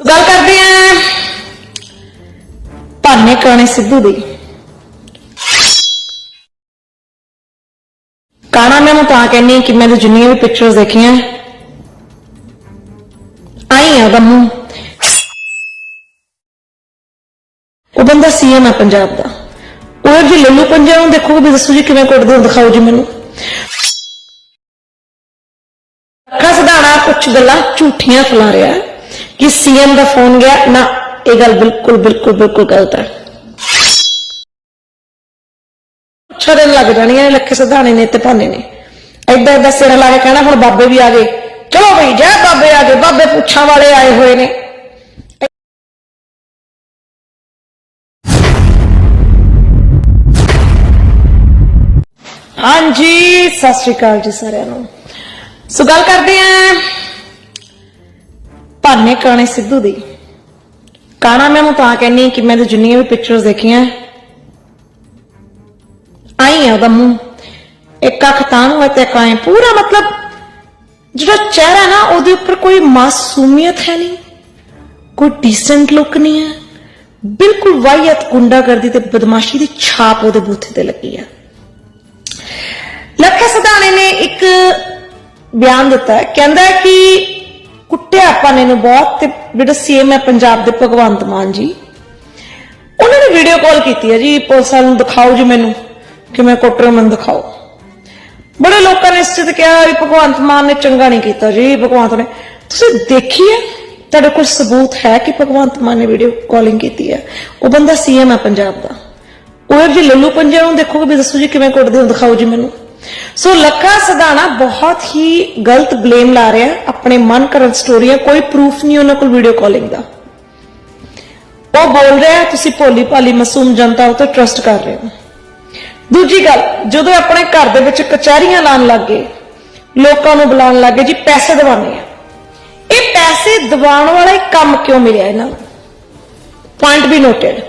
ਸੋ ਗੱਲ ਕਰਦੇ ਆਂ। ਭਾਨੇ ਕਾਣੇ ਸਿੱਧੂ ਦੀ। ਕਾਣਾ ਮੈਂ ਨੂੰ ਤਾਂ ਕਹਿੰਨੀ ਕਿ ਮੈਂ ਜਿੰਨੀਆਂ ਵੀ ਪਿਕਚਰਸ ਦੇਖੀਆਂ, ਆਈ ਆ ਉਹਦਾ ਉਹ ਬੰਦਾ ਸੀਐਮ ਹੈ ਪੰਜਾਬ ਦਾ। ਉਹ ਜੀ ਲੱਲੂ ਪੰਜਾ ਨੂੰ ਦੇਖੋ ਵੀ ਦੱਸੋ ਜੀ ਕਿਵੇਂ ਕੁੱਟਦੇ ਹੋ ਦਿਖਾਓ ਜੀ ਮੈਨੂੰ। ਅੱਖਾਂ ਸਦਾਣਾ ਕੁਝ ਗੱਲਾਂ ਝੂਠੀਆਂ ਫੈਲਾ ਰਿਹਾ। ਹੈ ਕਿ ਸੀਐਮ ਦਾ ਫੋਨ ਗਿਆ, ਨਾ, ਇਹ ਗੱਲ ਬਿਲਕੁਲ ਬਿਲਕੁਲ ਬਿਲਕੁਲ ਗਲਤ ਹੈ। ਛੜਨ ਲੱਗ ਜਾਣੀਆਂ ਲੱਖੇ ਸਦਾਣੇ ਨੇ ਤੇ ਭਾਨੇ ਨੇ। ਐਦਾਂ ਐਦਾਂ ਸਿਰ ਲਾ ਕੇ ਕਹਿਣਾ, ਹੁਣ ਬਾਬੇ ਵੀ ਆ ਗਏ। ਚਲੋ ਬਈ, ਜੈ ਬਾਬੇ ਆ ਗਏ, ਬਾਬੇ ਪੁੱਛਾਂ ਵਾਲੇ ਆਏ ਹੋਏ ਨੇ। ਹਾਂਜੀ, ਸਤਿ ਸ਼੍ਰੀ ਅਕਾਲ ਜੀ ਸਾਰਿਆਂ ਨੂੰ। ਸੋ ਗੱਲ ਕਰਦੇ ਆਂ। ਭਾਨੇ ਕਾਣੇ ਸਿੱਧੂ ਦੀ। ਕਾਣਾ ਮੈਂ ਨੂੰ ਤਾਂ ਕਹਿੰਨੀ ਕਿ ਮੈਂ ਜਿੰਨੀਆਂ ਵੀ ਪਿਕਚਰਸ ਦੇਖੀਆਂ, ਆਈ ਆ ਉਹਦਾ ਮੂੰਹ। ਇੱਕ ਅੱਖ ਤਾਂ ਨੂੰ ਤੇ ਇੱਕ ਪੂਰਾ ਮਤਲਬ ਜਿਹੜਾ ਚਿਹਰਾ ਨਾ, ਉਹਦੇ ਉੱਪਰ ਕੋਈ ਮਾਸੂਮੀਅਤ ਹੈ ਨਹੀਂ। ਕੋਈ ਡੀਸੈਂਟ ਲੁੱਕ ਨਹੀਂ ਹੈ। ਬਿਲਕੁਲ ਵਾਹੀਅਤ ਗੁੰਡਾਗਰਦੀ ਤੇ ਬਦਮਾਸ਼ੀ ਦੀ ਛਾਪ ਉਹਦੇ ਬੂਥੇ ਤੇ ਲੱਗੀ ਹੈ ਲੱਖਾ ਸਦਾਣੇ ਨੇ ਇੱਕ ਬਿਆਨ ਦਿੱਤਾ ਕਹਿੰਦਾ ਕਿ ਕੁੱਟਿਆ ਆਪਾਂ ਨੇ ਨੂੰ ਬਹੁਤ ਤੇ ਜਿਹੜਾ ਸੀਐਮ ਹੈ ਪੰਜਾਬ ਦੇ ਭਗਵੰਤ ਮਾਨ ਜੀ। ਉਹਨਾਂ ਨੇ ਵੀਡੀਓ ਕਾਲ ਕੀਤੀ ਹੈ ਜੀ, ਪੁਲਿਸਾਂ ਨੂੰ ਦਿਖਾਓ ਜੀ ਮੈਨੂੰ ਕਿ ਮੈਂ ਕੁੱਟ ਰਿਹਾ ਮੈਨੂੰ ਦਿਖਾਓ। ਬੜੇ ਲੋਕਾਂ ਨੇ ਇਸ ਤੇ ਕਿਹਾ ਵੀ ਭਗਵੰਤ ਮਾਨ ਨੇ ਚੰਗਾ ਨਹੀਂ ਕੀਤਾ ਜੀ, ਭਗਵੰਤ ਨੇ। ਤੁਸੀਂ ਦੇਖੀਏ, ਤੁਹਾਡੇ ਕੋਲ ਸਬੂਤ ਹੈ ਕਿ ਭਗਵੰਤ ਮਾਨ ਨੇ ਵੀਡੀਓ ਕਾਲਿੰਗ ਕੀਤੀ ਹੈ। ਉਹ ਬੰਦਾ ਸੀਐਮ ਹੈ ਪੰਜਾਬ ਦਾ। ਉਹ ਜੀ ਲੱਲੂ ਪੰਜਾ ਨੂੰ ਦੇਖੋਗੇ ਵੀ ਦੱਸੋ ਜੀ ਕਿਵੇਂ ਕੁੱਟਦੇ ਹੋ, ਦਿਖਾਓ ਜੀ ਮੈਨੂੰ। ਸੋ ਲੱਖਾ ਸਦਾਣਾ ਬਹੁਤ ਹੀ ਗਲਤ ਬਲੇਮ ਲਾ ਰਿਹਾ ਆਪਣੇ ਮਨ ਕਰਨ ਸਟੋਰੀਆਂ ਕੋਈ ਪ੍ਰੂਫ ਨਹੀਂ ਉਹਨਾਂ ਕੋਲ ਵੀਡੀਓ ਕਾਲਿੰਗ ਦਾ ਉਹ ਬੋਲ ਰਿਹਾ ਤੁਸੀਂ ਭੋਲੀ ਭਾਲੀ ਮਾਸੂਮ ਜਨਤਾ ਉੱਤੇ ਟਰਸਟ ਕਰ ਰਹੇ ਹੋ ਦੂਜੀ ਗੱਲ ਜਦੋਂ ਆਪਣੇ ਘਰ ਦੇ ਵਿੱਚ ਕਚਹਿਰੀਆਂ ਲਾਣ ਲੱਗੇ ਲੋਕਾਂ ਨੂੰ ਬੁਲਾਉਣ ਲੱਗੇ ਜੀ ਪੈਸੇ ਦਿਵਾਉਣੇ ਆ ਇਹ ਪੈਸੇ ਦਿਵਾਉਣ ਵਾਲਾ ਕੰਮ ਕਿਉਂ ਮਿਲਿਆ ਇਹਨਾਂ ਨੂੰ ਪੁਆਇੰਟ ਵੀ ਨੋਟਡ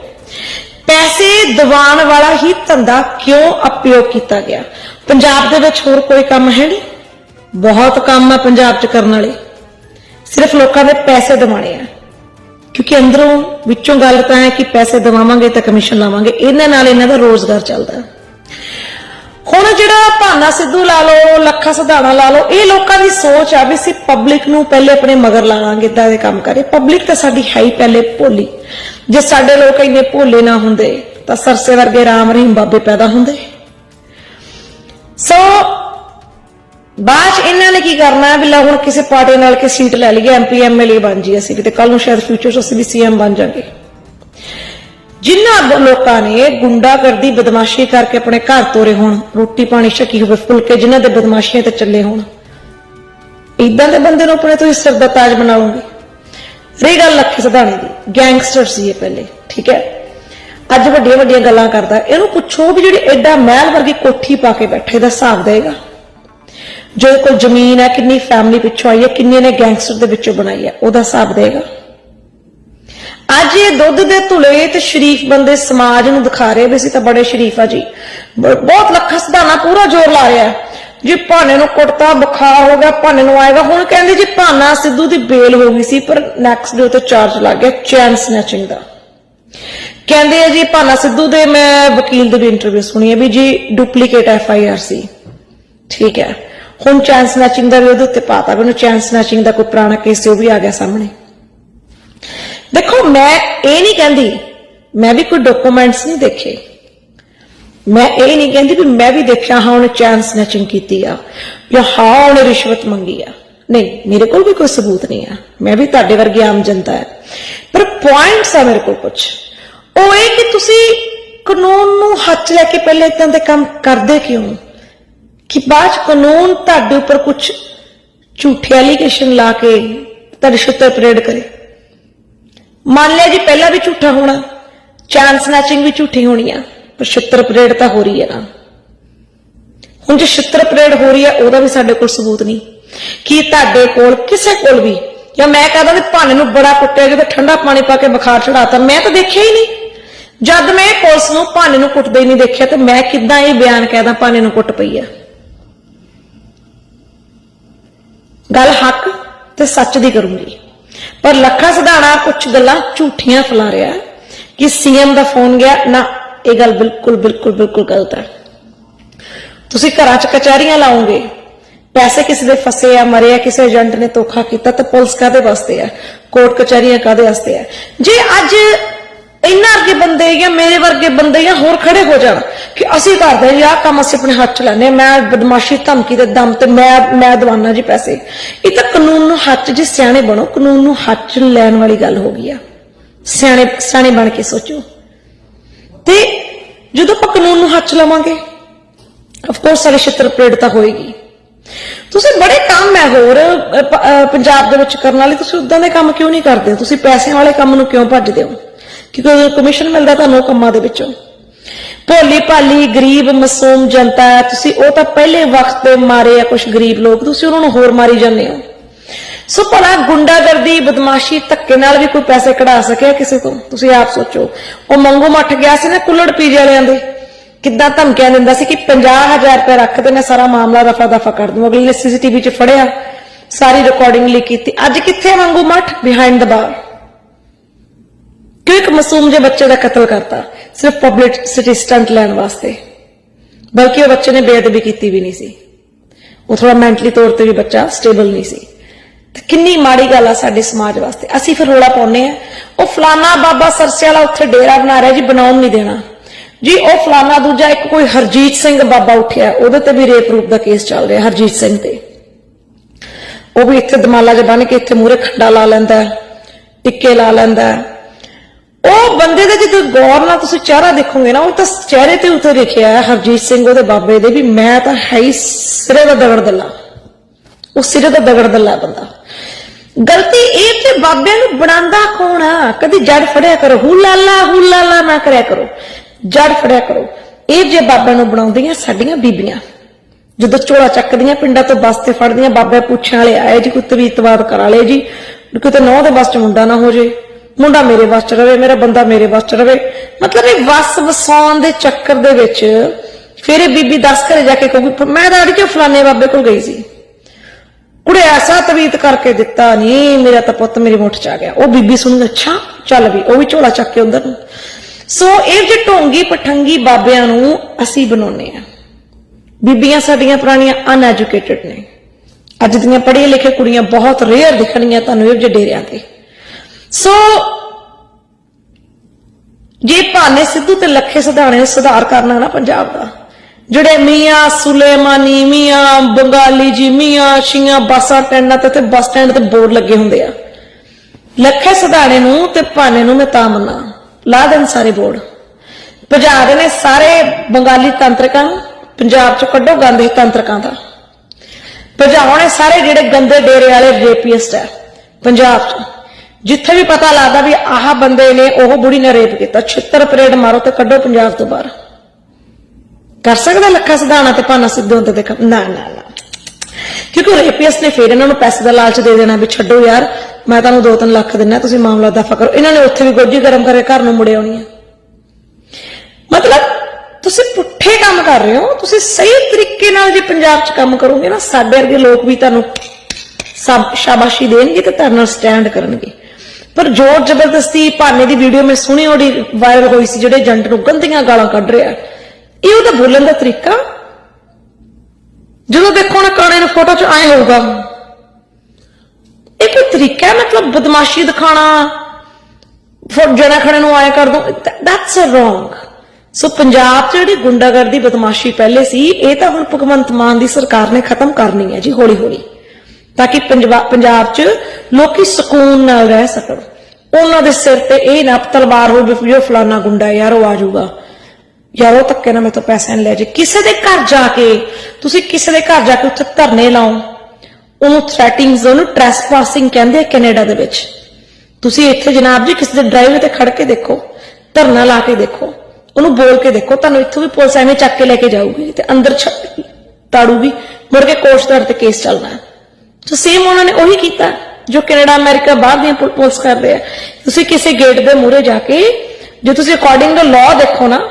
ਪੈਸੇ ਦਿਵਾਉਣ ਵਾਲਾ ਹੀ ਧੰਦਾ ਕਿਉਂ ਅਪਯੋਗ ਕੀਤਾ ਗਿਆ? ਪੰਜਾਬ ਦੇ ਵਿੱਚ ਹੋਰ ਕੋਈ ਕੰਮ ਹੈ ਨਹੀਂ? ਬਹੁਤ ਕੰਮ ਆ ਪੰਜਾਬ 'ਚ ਕਰਨ ਵਾਲੇ। ਸਿਰਫ ਲੋਕਾਂ ਦੇ ਪੈਸੇ ਦਿਵਾਣੇ ਆ। ਕਿਉਂਕਿ ਅੰਦਰੋਂ ਵਿੱਚੋਂ ਗੱਲ ਤਾਂ ਹੈ ਕਿ ਪੈਸੇ ਦਿਵਾਵਾਂਗੇ ਤਾਂ ਕਮਿਸ਼ਨ ਲਾਵਾਂਗੇ। ਇਹਨਾਂ ਨਾਲ ਇਹਨਾਂ ਦਾ ਰੋਜ਼ਗਾਰ ਚੱਲਦਾ। ਹੈ ਹੁਣ ਜਿਹੜਾ ਭਾਨਾ ਸਿੱਧੂ ਲਾ ਲਓ, ਲੱਖਾ ਸਧਾਣਾ ਲਾ ਲਓ, ਇਹ ਲੋਕਾਂ ਦੀ ਸੋਚ ਆ ਵੀ ਅਸੀਂ ਪਬਲਿਕ ਨੂੰ ਪਹਿਲੇ ਆਪਣੇ ਮਗਰ ਲਾਵਾਂਗੇ ਇਦਾਂ ਦੇ ਕੰਮ ਕਰੇ ਪਬਲਿਕ ਤਾਂ ਸਾਡੀ ਹੈ ਹੀ ਪਹਿਲੇ ਭੋਲੀ। ਜੇ ਸਾਡੇ ਲੋਕ ਇੰਨੇ ਭੋਲੇ ਨਾ ਹੁੰਦੇ, ਤਾਂ ਸਰਸੇ ਵਰਗੇ ਰਾਮ ਰਹੀਮ ਬਾਬੇ ਪੈਦਾ ਹੁੰਦੇ। ਸੋ ਬਾਅਦ 'ਚ ਇਹਨਾਂ ਨੇ ਕੀ ਕਰਨਾ ਵੀ ਲੈ ਹੁਣ ਕਿਸੇ ਪਾਰਟੀ ਨਾਲ ਕੇ ਸੀਟ ਲੈ ਲਈਏ ਐਮਪੀ ਐਮਐਲਏ ਬਣ ਜੀ ਅਸੀਂ ਵੀ ਤੇ ਕੱਲ ਨੂੰ ਸ਼ਾਇਦ ਫਿਊਚਰ 'ਚ ਅਸੀਂ ਵੀ ਸੀਐਮ ਬਣ ਜਾਾਂਗੇ। ਜਿਨ੍ਹਾਂ ਲੋਕਾਂ ਨੇ ਗੁੰਡਾਗਰਦੀ, ਬਦਮਾਸ਼ੀ ਕਰਕੇ ਆਪਣੇ ਘਰ ਤੋਰੇ ਹੋਣ, ਰੋਟੀ ਪਾਣੀ ਛਕੀ ਹੋਵੇ, ਫੁਲਕੇ, ਜਿਨ੍ਹਾਂ ਦੇ ਬਦਮਾਸ਼ੀਆਂ ਤੇ ਚੱਲੇ ਹੋਣ। ਇਦਾਂ ਦੇ ਬੰਦੇ ਨੂੰ ਆਪਣੇ ਤੋਂ ਸਿਰ ਦਾ ਤਾਜ ਬਣਾ ਲਓਗੇ ਰਹੀ ਗੱਲ ਲੱਖੇ ਸਧਾਣੇ ਦੀ, ਗੈਂਗਸਟਰ ਸੀ ਇਹ ਪਹਿਲੇ, ਠੀਕ ਹੈ? ਅੱਜ ਵੱਡੀਆਂ ਵੱਡੀਆਂ ਗੱਲਾਂ ਕਰਦਾ, ਇਹਨੂੰ ਪੁੱਛੋ ਵੀ ਜਿਹੜੀ ਐਡਾ ਮਹਿਲ ਵਰਗੀ ਕੋਠੀ ਪਾ ਕੇ ਬੈਠੇ ਦਾ ਹਿਸਾਬ ਦੇਗਾ ਜੋ ਇਹ ਕੋਲ ਜ਼ਮੀਨ ਹੈ, ਕਿੰਨੀ ਫੈਮਿਲੀ ਪਿੱਛੋਂ ਆਈ ਹੈ ਕਿੰਨੇ ਨੇ ਗੈਂਗਸਟਰ ਦੇ ਵਿੱਚੋਂ ਬਣਾਈ ਹੈ, ਉਹਦਾ ਹਿਸਾਬ ਦੇਗਾ ਅੱਜ ਇਹ ਦੁੱਧ ਦੇ ਧੁਲੇ ਤੇ ਸ਼ਰੀਫ ਬੰਦੇ ਸਮਾਜ ਨੂੰ ਦਿਖਾ ਰਹੇ ਵੀ ਅਸੀਂ ਤਾਂ ਬੜੇ ਸ਼ਰੀਫ ਆ ਜੀ। ਬਹੁਤ ਲੱਖਾਂ ਸਧਾਨਾ ਪੂਰਾ ਜ਼ੋਰ ਲਾ ਰਿਹਾ। ਜੀ ਭਾਨੇ ਨੂੰ ਕੁੱਟਤਾ ਬੁਖਾਰ ਹੋ ਗਿਆ ਭਾਨੇ ਨੂੰ ਆਏਗਾ। ਹੁਣ ਕਹਿੰਦੇ ਜੀ ਭਾਨਾ ਸਿੱਧੂ ਦੀ ਬੇਲ ਹੋ ਗਈ ਸੀ, ਪਰ ਨੈਕਸਟ ਡੇ ਉਤੇ ਚਾਰਜ ਲੱਗ ਗਿਆ, ਚੈਨ ਸਨੈਚਿੰਗ ਦਾ। ਕਹਿੰਦੇ ਆ ਜੀ ਭਾਨਾ ਸਿੱਧੂ ਦੇ ਮੈਂ ਵਕੀਲ ਦੀ ਵੀ ਇੰਟਰਵਿਊ ਸੁਣੀ ਹੈ ਵੀ ਜੀ ਡੁਪਲੀਕੇਟ ਐਫ ਆਈ ਆਰ ਸੀ। ਠੀਕ ਹੈ। ਹੁਣ ਚੈਨ ਸਨੈਚਿੰਗ ਦਾ ਵੀ ਉਹਦੇ ਉੱਤੇ ਪਾਤਾ ਵੀ ਉਹਨੂੰ ਚੈਨ ਸਨੈਚਿੰਗ ਦਾ ਕੋਈ ਪੁਰਾਣਾ ਕੇਸ ਸੀ, ਉਹ ਵੀ ਆ ਗਿਆ ਸਾਹਮਣੇ। ਦੇਖੋ, ਮੈਂ ਇਹ ਨਹੀਂ ਕਹਿੰਦੀ, ਮੈਂ ਵੀ ਕੋਈ ਡਾਕੂਮੈਂਟਸ ਨਹੀਂ ਦੇਖੇ। ਮੈਂ ਇਹ ਨਹੀਂ ਕਹਿੰਦੀ ਵੀ ਮੈਂ ਵੀ ਦੇਖਿਆ ਹਾਂ, ਉਹਨੇ ਚੈਨ ਸਨੈਚਿੰਗ ਕੀਤੀ ਆ, ਜਾਂ ਹਾਂ, ਉਹਨੇ ਰਿਸ਼ਵਤ ਮੰਗੀ ਆ। ਨਹੀਂ, ਮੇਰੇ ਕੋਲ ਵੀ ਕੋਈ ਸਬੂਤ ਨਹੀਂ ਆ। ਮੈਂ ਵੀ ਤੁਹਾਡੇ ਵਰਗੀ ਆਮ ਜਨਤਾ ਹੈ ਪਰ ਪੁਆਇੰਟਸ ਆ ਮੇਰੇ ਕੋਲ ਕੁਝ ਉਹ ਇਹ ਕਿ ਤੁਸੀਂ ਕਾਨੂੰਨ ਨੂੰ ਹੱਥ ਲੈ ਕੇ ਪਹਿਲੇ ਇਦਾਂ ਦੇ ਕੰਮ ਕਰਦੇ ਕਿਉਂ? ਕਿ ਬਾਅਦ 'ਚ ਕਾਨੂੰਨ ਤੁਹਾਡੇ ਉੱਪਰ ਕੁਝ ਝੂਠੇ ਐਲੀਗੇਸ਼ਨ ਲਾ ਕੇ ਤੁਹਾਡੇ ਛੁੱਤਰ ਪਰੇਡ ਕਰੇ। ਮੰਨ ਲਿਆ ਜੀ ਪਹਿਲਾਂ ਵੀ ਝੂਠਾ ਹੋਣਾ ਚਾਂਸ ਸਨੈਚਿੰਗ ਵੀ ਝੂਠੀ ਹੋਣੀ ਆ, ਪਰ ਛਿੱਤਰ ਪਰੇਡ ਤਾਂ ਹੋ ਰਹੀ ਹੈ ਨਾ। ਹੁਣ ਜੇ ਛਿੱਤਰ ਪਰੇਡ ਹੋ ਰਹੀ ਹੈ ਉਹਦਾ ਵੀ ਸਾਡੇ ਕੋਲ ਸਬੂਤ ਨਹੀਂ। ਕੀ ਤੁਹਾਡੇ ਕੋਲ, ਕਿਸੇ ਕੋਲ ਵੀ, ਜਾਂ ਮੈਂ ਕਹਦਾ ਵੀ ਭਾਨੇ ਨੂੰ ਬੜਾ ਕੁੱਟਿਆ ਜਦੋਂ ਠੰਡਾ ਪਾਣੀ ਪਾ ਕੇ ਬੁਖਾਰ ਚੜਾਤਾ ਮੈਂ ਤਾਂ ਦੇਖਿਆ ਹੀ ਨਹੀਂ। ਜਦ ਮੈਂ ਪੁਲਿਸ ਨੂੰ ਭਾਨੇ ਨੂੰ ਕੁੱਟਦੇ ਹੀ ਨਹੀਂ ਦੇਖਿਆ ਤੇ ਮੈਂ ਕਿੱਦਾਂ ਇਹ ਬਿਆਨ ਕਹਿਦਾ ਭਾਨੇ ਨੂੰ ਕੁੱਟ ਪਈ ਆ। ਗੱਲ ਹੱਕ ਤੇ ਸੱਚ ਦੀ ਕਰੂੰਗੀ। ਪਰ ਲੱਖਾ ਸਿਧਾਣਾ ਕੁਝ ਗੱਲਾਂ ਝੂਠੀਆਂ ਫੈਲਾ ਰਿਹਾ ਕਿ ਸੀਐਮ ਦਾ ਫੋਨ ਗਿਆ, ਨਾ, ਇਹ ਗੱਲ ਬਿਲਕੁਲ ਬਿਲਕੁਲ ਬਿਲਕੁਲ ਗਲਤ ਹੈ। ਤੁਸੀਂ ਘਰਾਂ 'ਚ ਕਚਹਿਰੀਆਂ ਲਾਓਗੇ, ਪੈਸੇ ਕਿਸੇ ਦੇ ਫਸੇ ਆ ਮਰੇ ਆ ਕਿਸੇ ਏਜੰਟ ਨੇ ਧੋਖਾ ਕੀਤਾ, ਤਾਂ ਪੁਲਿਸ ਕਾਦੇ ਵਾਸਤੇ ਆ? ਕੋਰਟ ਕਚਹਿਰੀਆਂ ਕਾਦੇ ਵਾਸਤੇ ਆ? ਜੇ ਅੱਜ ਇੰਨਾ ਵਰਗੇ ਬੰਦੇ ਜਾਂ ਮੇਰੇ ਵਰਗੇ ਬੰਦੇ ਜਾਂ ਹੋਰ ਖੜੇ ਹੋ ਜਾਣ ਕਿ ਅਸੀਂ ਕਰਦੇ ਹਾਂ ਆਹ ਕੰਮ ਅਸੀਂ ਆਪਣੇ ਹੱਥ ਚ ਲੈਨੇ ਮੈਂ ਬਦਮਾਸ਼ੀ ਧਮਕੀ ਦੇ ਦਮ ਤੇ ਮੈਂ ਮੈਂ ਦਵਾਨਾ ਜੀ ਪੈਸੇ। ਇਹ ਤਾਂ ਕਾਨੂੰਨ ਨੂੰ ਹੱਥ ਜੇ ਸਿਆਣੇ ਬਣੋ। ਕਾਨੂੰਨ ਨੂੰ ਹੱਥ 'ਚ ਲੈਣ ਵਾਲੀ ਗੱਲ ਹੋ ਗਈ ਆ। ਸਿਆਣੇ ਸਿਆਣੇ ਬਣ ਕੇ ਸੋਚੋ। ਤੇ ਜਦੋਂ ਆਪਾਂ ਕਾਨੂੰਨ ਨੂੰ ਹੱਥ ਲਵਾਂਗੇ ਆਫ ਕੋਰਸ ਸਾਡੀ ਛਿੱਤਰ ਪ੍ਰੇਡਤਾ ਹੋਏਗੀ। ਤੁਸੀਂ ਬੜੇ ਕੰਮ ਹੈ ਹੋਰ ਪੰਜਾਬ ਦੇ ਵਿੱਚ ਕਰਨ ਵਾਲੇ। ਤੁਸੀਂ ਉਦਾਂ ਦੇ ਕੰਮ ਕਿਉਂ ਨਹੀਂ ਕਰਦੇ? ਤੁਸੀਂ ਪੈਸਿਆਂ ਵਾਲੇ ਕੰਮ ਨੂੰ ਕਿਉਂ ਭੱਜਦੇ ਹੋ? ਕਿਉਂਕਿ ਕਮਿਸ਼ਨ ਮਿਲਦਾ ਤੁਹਾਨੂੰ ਕੰਮਾਂ ਦੇ ਵਿੱਚੋਂ। ਭੋਲੀ ਭਾਲੀ ਗਰੀਬ ਮਾਸੂਮ ਜਨਤਾ ਹੈ, ਤੁਸੀਂ ਉਹ ਤਾਂ ਪਹਿਲੇ ਵਕਤ ਤੇ ਮਾਰੇ ਆ ਕੁਝ ਗਰੀਬ ਲੋਕ ਤੁਸੀਂ ਉਹਨਾਂ ਨੂੰ ਹੋਰ ਮਾਰੀ ਜਾਂਦੇ ਹੋ। ਸੋ ਭਲਾ ਗੁੰਡਾਗਰਦੀ ਬਦਮਾਸ਼ੀ ਧੱਕੇ ਨਾਲ ਵੀ ਕੋਈ ਪੈਸੇ ਕਢਾ ਸਕਿਆ ਕਿਸੇ ਤੋਂ? ਤੁਸੀਂ ਆਪ ਸੋਚੋ। ਉਹ ਮੰਗੂ ਮੱਠ ਗਿਆ ਸੀ ਨਾ ਕੁੱਲੜ ਪੀਜੇ ਵਾਲਿਆਂ ਦੇ। ਕਿੱਦਾਂ ਧਮਕੀਆਂ ਦਿੰਦਾ ਸੀ ਕਿ 50000 ਰੁਪਏ ਰੱਖ ਤੇ ਮੈਂ ਸਾਰਾ ਮਾਮਲਾ ਰਫਾ ਦਫਾ ਕਰ ਦੂੰ ਅਗਲੇ ਨੇ ਸੀਸੀਟੀਵੀ 'ਚ ਫੜਿਆ ਸਾਰੀ ਰਿਕਾਰਡਿੰਗ ਲਈ ਕੀਤੀ। ਅੱਜ ਕਿੱਥੇ ਮੰਗੂ ਮੱਠ? ਬਿਹਾਈਂਡ ਦ ਬਾਰ ਕਿਉਂ ਇੱਕ ਮਾਸੂਮ ਜਿਹੇ ਬੱਚੇ ਦਾ ਕਤਲ ਕਰਤਾ, ਸਿਰਫ ਪਬਲਿਸਿਟੀ ਸਟੰਟ ਲੈਣ ਵਾਸਤੇ। ਬਲਕਿ ਉਹ ਬੱਚੇ ਨੇ ਬੇਅਦਬੀ ਕੀਤੀ ਵੀ ਨਹੀਂ ਸੀ। ਉਹ ਥੋੜਾ ਮੈਂਟਲੀ ਤੌਰ ਤੇ ਵੀ ਬੱਚਾ ਸਟੇਬਲ ਨਹੀਂ ਸੀ। ਤੇ ਕਿੰਨੀ ਮਾੜੀ ਗੱਲ ਆ ਸਾਡੇ ਸਮਾਜ ਵਾਸਤੇ। ਅਸੀਂ ਫਿਰ ਰੋਲਾ ਪਾਉਨੇ ਆ ਉਹ ਫਲਾਨਾ ਬਾਬਾ ਸਰਸੇ ਵਾਲਾ ਉੱਥੇ ਡੇਰਾ ਬਣਾ ਰਿਹਾ ਜੀ, ਬਣਾਉਣ ਨਹੀਂ ਦੇਣਾ। ਜੀ, ਉਹ ਫਲਾਨਾ ਦੂਜਾ ਇੱਕ ਕੋਈ ਹਰਜੀਤ ਸਿੰਘ ਬਾਬਾ ਉੱਠਿਆ, ਉਹਦੇ ਤੇ ਵੀ ਰੇਪ ਰੂਪ ਦਾ ਕੇਸ ਚੱਲ ਰਿਹਾ ਹਰਜੀਤ ਸਿੰਘ ਤੇ। ਉਹ ਵੀ ਇੱਥੇ ਦਮਾਲਾ ਜਿਹਾ ਬਣ ਕੇ ਇੱਥੇ ਮੂਰੇ ਖੱਡਾ ਲਾ ਲੈਂਦਾ, ਟਿੱਕੇ ਲਾ ਲੈਂਦਾ। ਉਹ ਬੰਦੇ ਦਾ ਜਦੋਂ ਗੌਰ ਨਾਲ ਤੁਸੀਂ ਚਿਹਰਾ ਦੇਖੋਗੇ ਨਾ, ਉਹ ਤਾਂ ਚਿਹਰੇ ਤੇ ਉੱਤੇ ਲਿਖਿਆ ਹੈ ਹਰਜੀਤ ਸਿੰਘ, ਉਹਦੇ ਬਾਬੇ ਦੇ ਵੀ ਮੈਂ ਤਾਂ ਹੈ ਹੀ ਸਿਰੇ ਦਾ ਦਗੜ ਦੱਲਾ। ਉਹ ਸਿਰੇ ਦਾ ਦਗੜ ਦੱਲਾ ਬੰਦਾ। ਗਲਤੀ ਇਹ ਤੇ ਬਾਬਿਆਂ ਨੂੰ ਬਣਾਉਂਦਾ ਕੌਣ ਆ? ਕਦੀ ਜੜ ਫੜਿਆ ਕਰੋ। ਹੂ ਲਾਲਾ ਹੂ ਲਾਲਾ ਨਾ ਕਰਿਆ ਕਰੋ। ਜੜ ਫੜਿਆ ਕਰੋ। ਇਹ ਜੇ ਬਾਬਿਆਂ ਨੂੰ ਬਣਾਉਂਦੀਆਂ ਸਾਡੀਆਂ ਬੀਬੀਆਂ। ਜਦੋਂ ਝੋਲਾ ਚੱਕਦੀਆਂ ਪਿੰਡਾਂ ਤੋਂ ਬੱਸ ਤੇ ਫੜਦੀਆਂ, ਬਾਬੇ ਪੁੱਛਣ ਵਾਲੇ, ਆਏ ਜੀ ਕੋਈ ਤਵੀਤਵਾਦ ਕਰਾ ਲਏ ਜੀ। ਕਿਤੇ ਨੌ ਦੇ ਬੱਸ ਚ ਮੁੰਡਾ ਨਾ ਹੋ ਜੇ। ਮੁੰਡਾ ਮੇਰੇ ਬੱਸ ਚ ਰਵੇ, ਮੇਰਾ ਬੰਦਾ ਮੇਰੇ ਬੱਸ ਚ ਰਵੇ। ਮਤਲਬ ਇਹ ਵੱਸ ਵਸਾਉਣ ਦੇ ਚੱਕਰ ਦੇ ਵਿੱਚ ਫਿਰ ਇਹ ਬੀਬੀ ਦੱਸ ਘਰੇ ਜਾ ਕੇ ਕਹੂਗੀ ਮੈਂ ਤਾਂ ਅੜਕੇ ਫਲਾਣੇ ਬਾਬੇ ਕੋਲ ਗਈ ਸੀ? ਕੁੜੇ ਐਸਾ ਤਵੀਤ ਕਰਕੇ ਦਿੱਤਾ ਨਹੀਂ ਮੇਰਾ ਤਾਂ ਪੁੱਤ ਮੇਰੀ ਮੁੱਠ ਚ ਆ ਗਿਆ। ਉਹ ਬੀਬੀ ਸੁਣ ਅੱਛਾ, ਚੱਲ ਵੀ, ਉਹ ਵੀ ਝੋਲਾ ਚੱਕ ਕੇ ਉਧਰ ਨੂੰ। ਸੋ ਇਹ ਜੇ ਢੋਂਗੀ ਪਠੰਗੀ ਬਾਬਿਆਂ ਨੂੰ ਅਸੀਂ ਬਣਾਉਨੇ ਆ ਬੀਬੀਆਂ ਸਾਡੀਆਂ ਪੁਰਾਣੀਆਂ ਅਨਐਜੂਕੇਟਿਡ ਨੇ। ਅੱਜ ਦੀਆਂ ਪੜ੍ਹੀਆਂ ਲਿਖੇ ਕੁੜੀਆਂ ਬਹੁਤ ਰੇਅਰ ਦਿਖਣਗੀਆਂ ਤੁਹਾਨੂੰ ਇਹ ਜਿਹੇ ਡੇਰਿਆਂ ਤੇ। ਸੋ, ਜੇ ਭਾਨੇ ਸਿੱਧੂ ਤੇ ਲੱਖੇ ਸਿਧਾਣੇ ਨੇ ਸੁਧਾਰ ਕਰਨਾ ਨਾ ਪੰਜਾਬ ਦਾ, ਜਿਹੜੇ ਮੀਆਂ, ਸੁਲੇਮਾਨੀ, ਮੀਆਂ, ਬੰਗਾਲੀ ਜੀ, ਮੀਆਂ ਸ਼ੀਆਂ ਬੱਸਾਂ ਟੈਂਡਾਂ ਤੇ ਬੱਸ ਸਟੈਂਡ ਤੇ ਬੋਰਡ ਲੱਗੇ ਹੁੰਦੇ ਆ। ਲੱਖੇ ਸਿਧਾਣੇ ਨੂੰ ਤੇ ਭਾਨੇ ਨੂੰ ਮੈਂ ਤਾਂ ਮੰਨਾਂ। ਲਾ ਦੇਣ ਸਾਰੇ ਬੋਰਡ। ਭਜਾ ਦੇ ਨੇ ਸਾਰੇ ਬੰਗਾਲੀ ਤੰਤਰਕਾਂ ਨੂੰ, ਪੰਜਾਬ ਚੋਂ ਕੱਢੋ ਗੰਦੇ ਤੰਤਰਕਾਂ ਦਾ। ਭਜਾਉਣੇ ਸਾਰੇ ਜਿਹੜੇ ਗੰਦੇ ਡੇਰੇ ਵਾਲੇ ਰੇਪੀਸਟ ਹੈ ਪੰਜਾਬ ਚ। ਜਿੱਥੇ ਵੀ ਪਤਾ ਲੱਗਦਾ ਵੀ ਆਹ ਬੰਦੇ ਨੇ ਉਹ ਬੁੜੀ ਨੇ ਰੇਪ ਕੀਤਾ, ਛਿੱਤਰ ਪਰੇਡ ਮਾਰੋ ਤੇ ਕੱਢੋ ਪੰਜਾਬ ਤੋਂ ਬਾਹਰ। ਕਰ ਸਕਦਾ ਲੱਖਾ ਸਿਧਾਣਾ ਤੇ ਭਾਨਾ ਸਿੱਧੂ ਤੇ ਦੇਖ, ਨਾ ਨਾ ਨਾ। ਕਿਉਂਕਿ ਰੇਪੀਐਸ ਨੇ ਫੇਰ ਇਹਨਾਂ ਨੂੰ ਪੈਸੇ ਦਾ ਲਾਲਚ ਦੇ ਦੇਣਾ ਵੀ ਛੱਡੋ ਯਾਰ, ਮੈਂ ਤੁਹਾਨੂੰ 2-3 ਲੱਖ ਦਿੰਨਾ, ਤੁਸੀਂ ਮਾਮਲਾ ਦਫਾ ਕਰੋ। ਇਹਨਾਂ ਨੇ ਉੱਥੇ ਵੀ ਗੋਜੀ ਗਰਮ ਕਰਕੇ ਘਰ ਨੂੰ ਮੁੜੇ ਆਉਣੀ ਹੈ ਮਤਲਬ, ਤੁਸੀਂ ਪੁੱਠੇ ਕੰਮ ਕਰ ਰਹੇ ਹੋ, ਤੁਸੀਂ ਸਹੀ ਤਰੀਕੇ ਨਾਲ ਜੇ ਪੰਜਾਬ 'ਚ ਕੰਮ ਕਰੋਗੇ ਨਾ, ਸਾਡੇ ਵਰਗੇ ਲੋਕ ਵੀ ਤੁਹਾਨੂੰ ਸਭ ਸ਼ਾਬਾਸ਼ੀ ਦੇਣਗੇ ਤੇ ਤੁਹਾਡੇ ਨਾਲ ਸਟੈਂਡ ਕਰਨਗੇ। ਪਰ ਜ਼ੋਰ ਜ਼ਬਰਦਸਤੀ ਭਾਨੇ ਦੀ ਵੀਡੀਓ ਮੈਂ ਸੁਣੀ, ਉਹਦੀ ਵਾਇਰਲ ਹੋਈ ਸੀ, ਜਿਹੜੇ ਏਜੰਟ ਨੂੰ ਗੰਦੀਆਂ ਗਾਲਾਂ ਕੱਢ ਰਿਹਾ। ਇਹ ਉਹਦਾ ਬੋਲਣ ਦਾ ਤਰੀਕਾ? ਜਦੋਂ ਦੇਖੋ ਨਾ ਕਾਣੇ ਨੂੰ ਫੋਟੋ 'ਚ ਆਏ ਹੋਊਗਾ। ਇਹ ਕੋਈ ਤਰੀਕਾ ਮਤਲਬ ਬਦਮਾਸ਼ੀ ਦਿਖਾਣਾ, ਫਿਰ ਜਣਾ ਖਣੇ ਨੂੰ ਆਇਆ ਕਰ ਦੋ ਦੈਟਸ ਰੋਂਗ ਸੋ ਪੰਜਾਬ 'ਚ ਜਿਹੜੀ ਗੁੰਡਾਗਰਦੀ, ਬਦਮਾਸ਼ੀ ਪਹਿਲੇ ਸੀ, ਇਹ ਤਾਂ ਹੁਣ ਭਗਵੰਤ ਮਾਨ ਦੀ ਸਰਕਾਰ ਨੇ ਖਤਮ ਕਰਨੀ ਹੈ ਜੀ ਹੌਲੀ ਹੌਲੀ ਤਾਂ ਕਿ ਪੰਜਾਬ 'ਚ ਲੋਕੀ ਸਕੂਨ ਨਾਲ ਰਹਿ ਸਕਣ। ਉਹਨਾਂ ਦੇ ਸਿਰ ਤੇ ਇਹ ਨਾ ਤਲਵਾਰ ਹੋਵੇ ਜੋ ਫਲਾਨਾ ਗੁੰਡਾ ਯਾਰ, ਉਹ ਆ ਜਾਊਗਾ। ਯਾਰ, ਉਹ ਧੱਕੇ ਨਾਲ ਮੇਰੇ ਤੋਂ ਪੈਸੇ ਨਹੀਂ ਲੈ ਜੇ। ਕਿਸੇ ਦੇ ਘਰ ਜਾ ਕੇ, ਤੁਸੀਂ ਕਿਸੇ ਦੇ ਘਰ ਜਾ ਕੇ ਉੱਥੇ ਧਰਨੇ ਲਾਓ। ਉਹਨੂੰ ਥ੍ਰੈਟਿੰਗਸ ਉਹਨੂੰ ਟ੍ਰੈਸਪਾਸਿੰਗ ਕਹਿੰਦੇ ਆ ਕੈਨੇਡਾ ਦੇ ਵਿੱਚ। ਤੁਸੀਂ ਇੱਥੇ ਜਨਾਬ ਜੀ, ਕਿਸੇ ਦੇ ਡਰਾਈਵਰ ਤੇ ਖੜ ਕੇ ਦੇਖੋ, ਧਰਨਾ ਲਾ ਕੇ ਦੇਖੋ। ਉਹਨੂੰ ਬੋਲ ਕੇ ਦੇਖੋ, ਤੁਹਾਨੂੰ ਇੱਥੋਂ ਵੀ ਪੁਲਿਸ ਐਵੇਂ ਚੱਕ ਕੇ ਲੈ ਕੇ ਜਾਊਗੀ ਤੇ ਅੰਦਰ ਤਾੜੂਗੀ। ਮੁੜ ਕੇ ਕੋਰਟ ਦਰ ਤੇ ਕੇਸ ਚੱਲਣਾ ਹੈ। ਸੋ ਸੇਮ ਉਹਨਾਂ ਨੇ ਉਹੀ ਕੀਤਾ। ਜੋ ਕੈਨੇਡਾ, ਅਮਰੀਕਾ ਬਾਹਰ ਦੀਆਂ ਪੁਲ- ਪੁਲਿਸ ਕਰਦੇ ਆ ਤੁਸੀਂ ਕਿਸੇ ਗੇਟ ਦੇ ਮੂਹਰੇ ਜਾ ਕੇ, ਜੇ ਤੁਸੀਂ ਅਕੋਰਡਿੰਗ ਟੂ ਲਾਅ ਦੇਖੋ ਨਾ,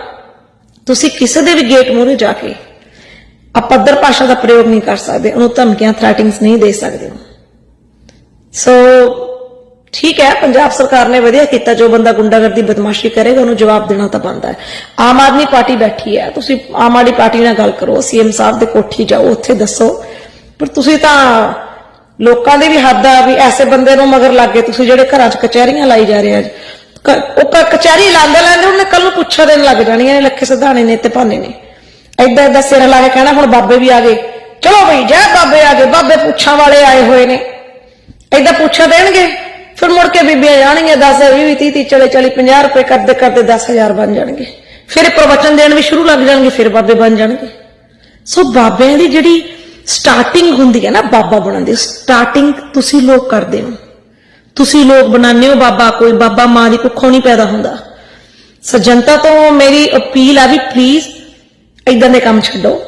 ਤੁਸੀਂ ਕਿਸੇ ਦੇ ਵੀ ਗੇਟ ਮੂਹਰੇ ਜਾ ਕੇ ਅਪੱਧਰ ਭਾਸ਼ਾ ਦਾ ਪ੍ਰਯੋਗ ਨਹੀਂ ਕਰ ਸਕਦੇ, ਉਹਨੂੰ ਧਮਕੀਆਂ ਥ੍ਰੈਟਿੰਗਸ ਨਹੀਂ ਦੇ ਸਕਦੇ ਹੋ ਸੋ ਠੀਕ ਹੈ, ਪੰਜਾਬ ਸਰਕਾਰ ਨੇ ਵਧੀਆ ਕੀਤਾ, ਜੋ ਬੰਦਾ ਗੁੰਡਾਗਰਦੀ, ਬਦਮਾਸ਼ੀ ਕਰੇਗਾ, ਉਹਨੂੰ ਜਵਾਬ ਦੇਣਾ ਤਾਂ ਬਣਦਾ ਹੈ। ਆਮ ਆਦਮੀ ਪਾਰਟੀ ਬੈਠੀ ਹੈ, ਤੁਸੀਂ ਆਮ ਆਦਮੀ ਪਾਰਟੀ ਨਾਲ ਗੱਲ ਕਰੋ, ਸੀਐਮ ਸਾਹਿਬ ਦੇ ਕੋਠੀ ਜਾਓ, ਉੱਥੇ ਦੱਸੋ। ਪਰ ਤੁਸੀਂ ਤਾਂ ਲੋਕਾਂ ਦੀ ਵੀ ਹੱਦ ਆ ਵੀ ਐਸੇ ਬੰਦੇ ਨੂੰ ਮਗਰ ਲੱਗ ਤੁਸੀਂ ਜਿਹੜੇ ਘਰਾਂ 'ਚ ਕਚਹਿਰੀਆਂ ਲਾਈ ਜਾ ਰਹੇ ਆ ਉਹ ਕਚਹਿਰੀ ਲਾਉਂਦੇ ਲਾਉਂਦੇ ਉਹਨੇ ਕੱਲ ਨੂੰ ਪੁੱਛਾ ਦੇਣ ਲੱਗ ਜਾਣੀਆਂ ਨੇ ਲੱਖੇ ਸਿਧਾਣੇ ਨੇ ਤੇ ਭਾਨੇ ਨੇ। ਐਦਾਂ ਐਦਾਂ ਸਿਰ ਲਾ ਕੇ ਕਹਿਣਾ, ਹੁਣ ਬਾਬੇ ਵੀ ਆ ਗਏ। ਚਲੋ ਬਈ, ਜੈ ਬਾਬੇ ਆ ਗਏ, ਬਾਬੇ ਪੁੱਛਾਂ ਵਾਲੇ ਆਏ ਹੋਏ ਨੇ। ਐਦਾਂ ਪੁੱਛਾ ਦੇਣਗੇ, ਫਿਰ ਮੁੜ ਕੇ ਬੀਬੀਆਂ ਜਾਣਗੀਆਂ 10 20 30 30 40 40 50 ਰੁਪਏ ਕਰਦੇ ਕਰਦੇ 10000 ਬਣ ਜਾਣਗੇ। ਫਿਰ ਪ੍ਰਵਚਨ ਦੇਣ ਵੀ ਸ਼ੁਰੂ ਲੱਗ ਜਾਣਗੇ, ਫਿਰ ਬਾਬੇ ਬਣ ਜਾਣਗੇ। ਸੋ ਬਾਬਿਆਂ ਦੀ ਜਿਹੜੀ ਸਟਾਰਟਿੰਗ ਹੁੰਦੀ ਹੈ ਨਾ ਬਾਬਾ ਬਣਨ ਦੀ। ਸਟਾਰਟਿੰਗ ਤੁਸੀਂ ਲੋਕ ਕਰਦੇ ਹੋ। ਤੁਸੀਂ ਲੋਕ ਬਣਾਉਂਦੇ ਹੋ ਬਾਬਾ ਕੋਈ, ਬਾਬਾ ਮਾਂ ਦੀ ਕੁੱਖੋਂ ਨਹੀਂ ਪੈਦਾ ਹੁੰਦਾ। ਸੋ ਜਨਤਾ ਤੋਂ ਮੇਰੀ ਅਪੀਲ ਆ ਵੀ ਪਲੀਜ਼ ਇਦਾਂ ਦੇ ਕੰਮ ਛੱਡੋ।